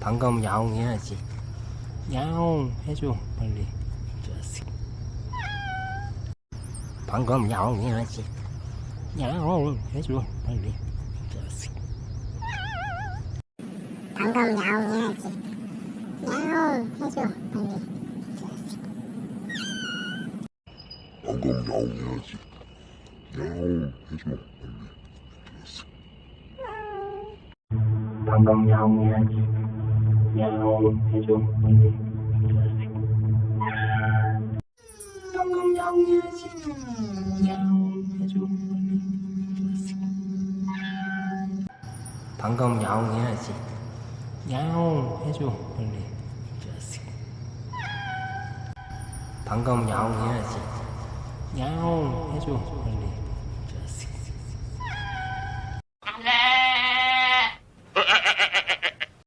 방금 야옹 해야지. 야옹 해줘 빨리. 방금 야옹 해야지. 야옹 해줘 빨리. 방금 야옹 해야지. 야옹 해줘 빨리. 방금 야옹 해야지. 야옹 해줘 빨리. 방금 야옹 해야지. 방금 야옹 해야지. 야옹 해줘 빨리. 방금 야옹 해야지. 야옹 해줘 빨리.